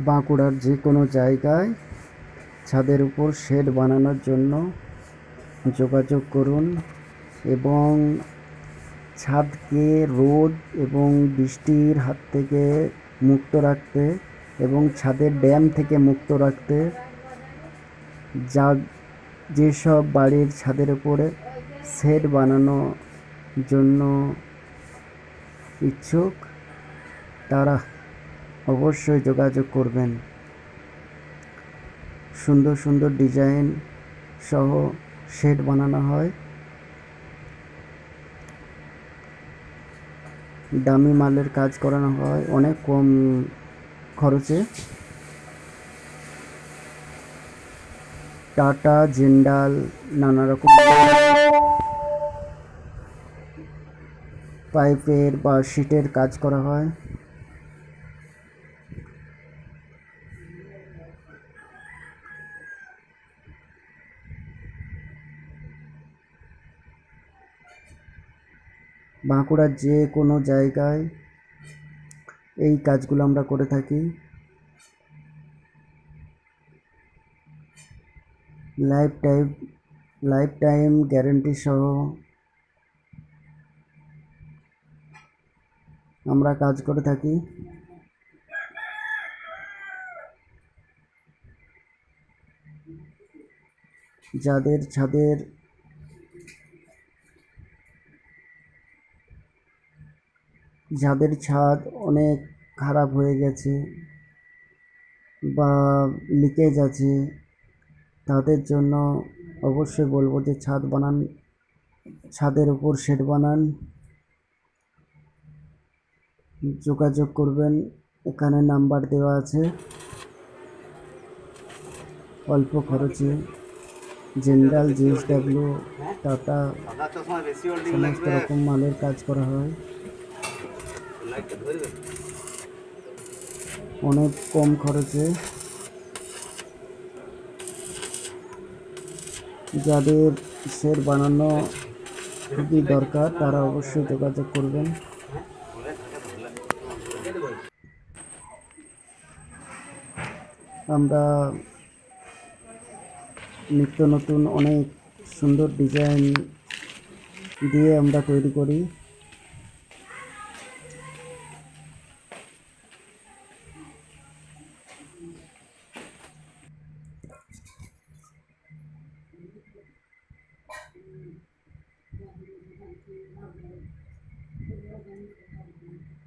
বাঁকুড়ার যে কোনো জায়গায় ছাদের উপর শেড বানানোর জন্য যোগাযোগ করুন এবং ছাদকে রোদ এবং বৃষ্টির হাত থেকে মুক্ত রাখতে এবং ছাদের ড্যাম থেকে মুক্ত রাখতে যা যেসব বাড়ির ছাদের উপরে শেড বানানোর জন্য ইচ্ছুক, তারা অবশ্যই যোগাযোগ করবেন। সুন্দর সুন্দর ডিজাইন সহ শেড বানানো হয়। দামি মালের কাজ করানো হয়, অনেক কম খরচে। টাটা, জিন্দাল, নানা রকম। পাইপের বা শিটের কাজ করা হয়। বাঁকুড়ার যে কোনো জায়গায় এই কাজগুলো আমরা করে থাকি। Life time life time guarantee সহ আমরা কাজ করে থাকি। যাদের, ছাদের যাদের ছাদ অনেক খারাপ হয়ে গেছে বা লিকেজ আছে তাদের জন্য অবশ্যই বলব যে ছাদ বানান ছাদের উপর শেড বানান যোগাযোগ করবেন এখানে নাম্বার দেওয়া আছে। অল্প খরচে জেনারেল জিএসডাব্লিউ টাটা সমস্ত রকম মালের কাজ করা হয়। অনেক কম খরচে। যাদের শেড বানানো খুবই দরকার, তারা অবশ্যই যোগাযোগ করবেন। আমরা নিত্য নতুন অনেক সুন্দর ডিজাইন দিয়ে আমরা তৈরি করি। Thank you.